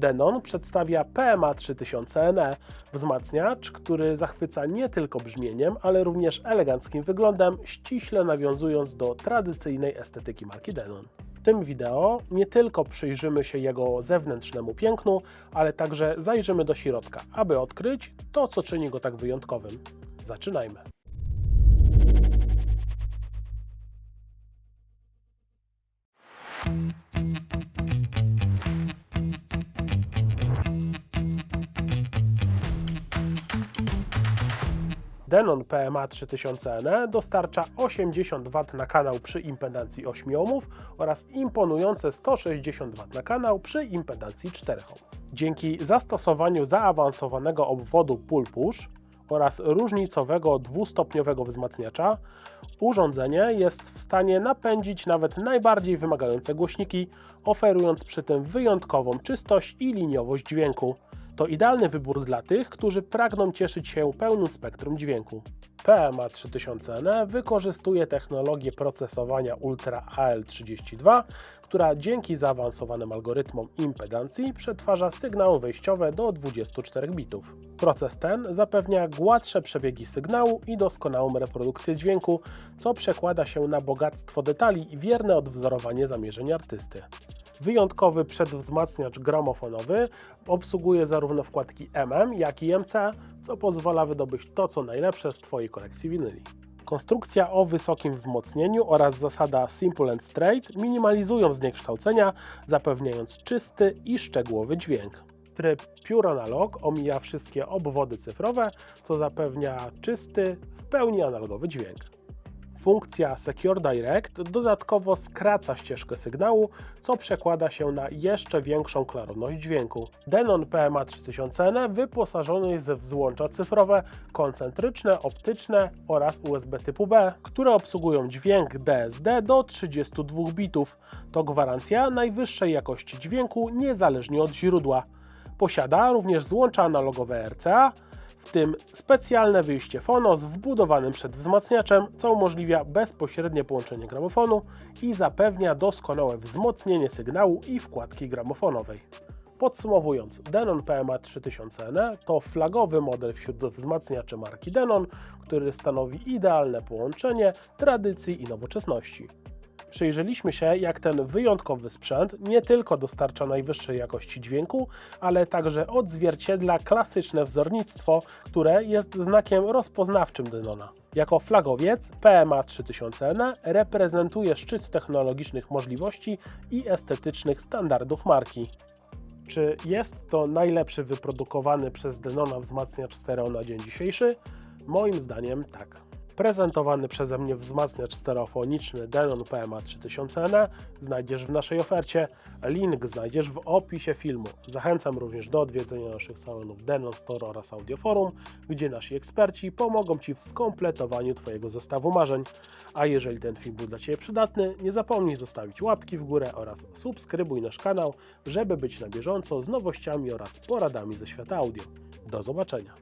Denon przedstawia PMA 3000NE, wzmacniacz, który zachwyca nie tylko brzmieniem, ale również eleganckim wyglądem, ściśle nawiązując do tradycyjnej estetyki marki Denon. W tym wideo nie tylko przyjrzymy się jego zewnętrznemu pięknu, ale także zajrzymy do środka, aby odkryć to, co czyni go tak wyjątkowym. Zaczynajmy. Denon PMA 3000NE dostarcza 80 W na kanał przy impedancji 8 ohmów oraz imponujące 160 W na kanał przy impedancji 4 ohm. Dzięki zastosowaniu zaawansowanego obwodu pull-push oraz różnicowego dwustopniowego wzmacniacza, urządzenie jest w stanie napędzić nawet najbardziej wymagające głośniki, oferując przy tym wyjątkową czystość i liniowość dźwięku. To idealny wybór dla tych, którzy pragną cieszyć się pełnym spektrum dźwięku. PMA 3000N wykorzystuje technologię procesowania Ultra AL32, która dzięki zaawansowanym algorytmom impedancji przetwarza sygnały wejściowe do 24 bitów. Proces ten zapewnia gładsze przebiegi sygnału i doskonałą reprodukcję dźwięku, co przekłada się na bogactwo detali i wierne odwzorowanie zamierzeń artysty. Wyjątkowy przedwzmacniacz gramofonowy obsługuje zarówno wkładki MM, jak i MC, co pozwala wydobyć to, co najlepsze z Twojej kolekcji winyli. Konstrukcja o wysokim wzmocnieniu oraz zasada Simple and Straight minimalizują zniekształcenia, zapewniając czysty i szczegółowy dźwięk. Tryb Pure Analog omija wszystkie obwody cyfrowe, co zapewnia czysty, w pełni analogowy dźwięk. Funkcja Secure Direct dodatkowo skraca ścieżkę sygnału, co przekłada się na jeszcze większą klarowność dźwięku. Denon PMA 3000N wyposażony jest w złącza cyfrowe, koncentryczne, optyczne oraz USB typu B, które obsługują dźwięk DSD do 32 bitów. To gwarancja najwyższej jakości dźwięku niezależnie od źródła. Posiada również złącza analogowe RCA, w tym specjalne wyjście Phono z wbudowanym przedwzmacniaczem, co umożliwia bezpośrednie połączenie gramofonu i zapewnia doskonałe wzmocnienie sygnału i wkładki gramofonowej. Podsumowując, Denon PMA 3000N to flagowy model wśród wzmacniaczy marki Denon, który stanowi idealne połączenie tradycji i nowoczesności. Przyjrzeliśmy się, jak ten wyjątkowy sprzęt nie tylko dostarcza najwyższej jakości dźwięku, ale także odzwierciedla klasyczne wzornictwo, które jest znakiem rozpoznawczym Denona. Jako flagowiec PMA 3000N reprezentuje szczyt technologicznych możliwości i estetycznych standardów marki. Czy jest to najlepszy wyprodukowany przez Denona wzmacniacz stereo na dzień dzisiejszy? Moim zdaniem tak. Prezentowany przeze mnie wzmacniacz stereofoniczny Denon PMA 3000N znajdziesz w naszej ofercie. Link znajdziesz w opisie filmu. Zachęcam również do odwiedzenia naszych salonów Denon Store oraz Audioforum, gdzie nasi eksperci pomogą Ci w skompletowaniu Twojego zestawu marzeń. A jeżeli ten film był dla Ciebie przydatny, nie zapomnij zostawić łapki w górę oraz subskrybuj nasz kanał, żeby być na bieżąco z nowościami oraz poradami ze świata audio. Do zobaczenia.